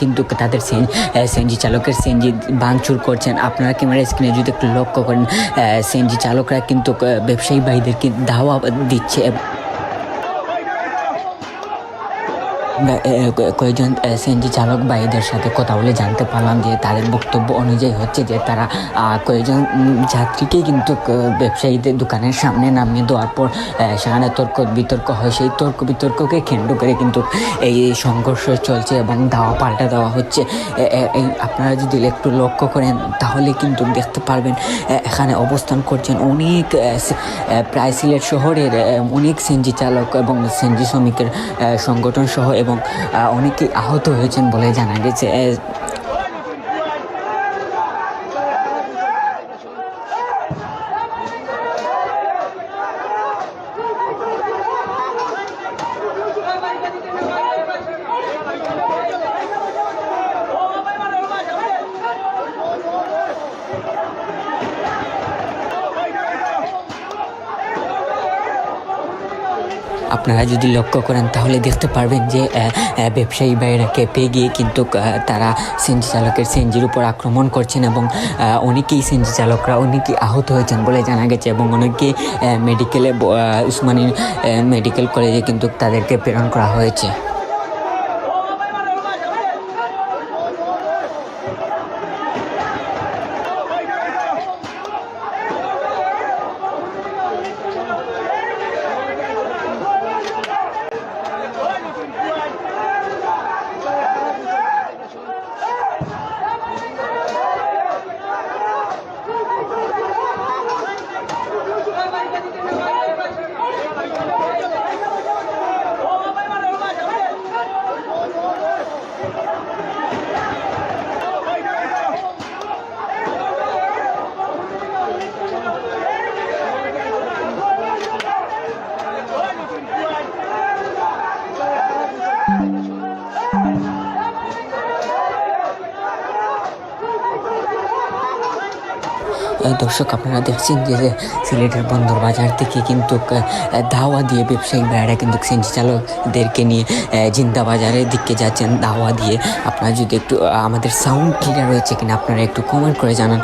কিন্তু তাদের সেন সেনজি চালকের সেনজি ভাঙচুর করছেন। আপনারা ক্যামেরা স্ক্রিনে যদি একটু লক্ষ্য করেন সেনজি চালকরা কিন্তু ব্যবসায়ী ভাইদেরকে ধাওয়া দিচ্ছে। কয়েকজন সিএনজি চালক ভাইদের সাথে কথা বলে জানতে পারলাম যে তাদের বক্তব্য অনুযায়ী হচ্ছে যে তারা কয়েকজন যাত্রীকে কিন্তু ব্যবসায়ীদের দোকানের সামনে নামিয়ে দেওয়ার পর সেখানে তর্ক বিতর্ক হয়। সেই তর্ক বিতর্ককে কেন্দ্র করে কিন্তু এই সংঘর্ষ চলছে এবং দাওয়া পাল্টা দেওয়া হচ্ছে। আপনারা যদি একটু লক্ষ্য করেন, তাহলে কিন্তু দেখতে পারবেন এখানে অবস্থান করছেন অনেক প্রায় সিলেট শহরের অনেক সিএনজি চালক এবং সিএনজি শ্রমিকের সংগঠন সহ এবং আহ, অনেকেই আহত হয়েছেন বলে জানা গেছে। আপনারা যদি লক্ষ্য করেন, তাহলে দেখতে পারবেন যে ব্যবসায়ী ভাইয়েরা কেঁপে গিয়ে কিন্তু তারা সিএনজি চালকের সিএনজির উপর আক্রমণ করছেন এবং অনেকেই সিএনজি চালকরা অনেকেই আহত হয়েছেন বলে জানা গেছে এবং অনেকেই মেডিকেলে উসমানী মেডিকেল কলেজে কিন্তু তাদেরকে প্রেরণ করা হয়েছে। দর্শক, আপনারা দেখছেন যে সিলেটের বন্দর বাজার থেকে কিন্তু ধাওয়া দিয়ে ব্যবসায়িক ভাইয়েরা কিন্তু সিএনজি চালকদেরকে নিয়ে জিন্দা বাজারের দিকে যাচ্ছেন। ধাওয়া দিয়ে আপনারা যদি একটু আমাদের সাউন্ড ক্লিয়ার হয়েছে কিনা, আপনারা একটু কমেন্ট করে জানান।